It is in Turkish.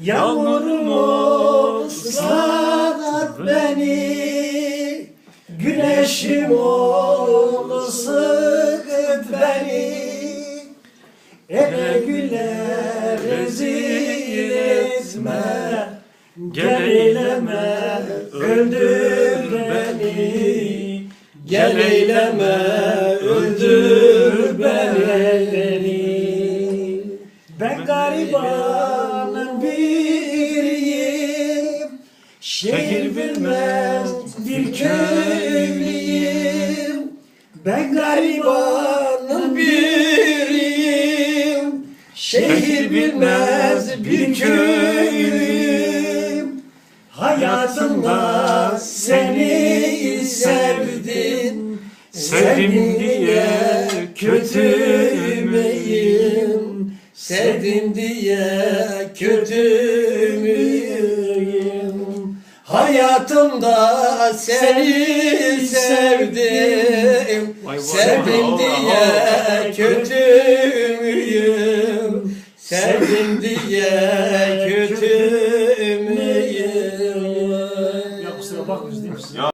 Yağmurum ıslat beni. Güneşim ol ısıt beni. Ele güle rezil etme Gel eyleme öldür beni. Gel eyleme öldür Ben garibanın biriyim. Şehir bilmez bir köylüyüm. Ben garibanın biriyim. Şehir bilmez bir köylüyüm. Hayatımda seni sevdim. Sevdim diye kötü Sevdim diye kötü müyüm? Hayatımda seni sevdim. Sevdim diye kötü müyüm? Sevdim diye kötü müyüm? Ya kusura bakmıyoruz değil mi?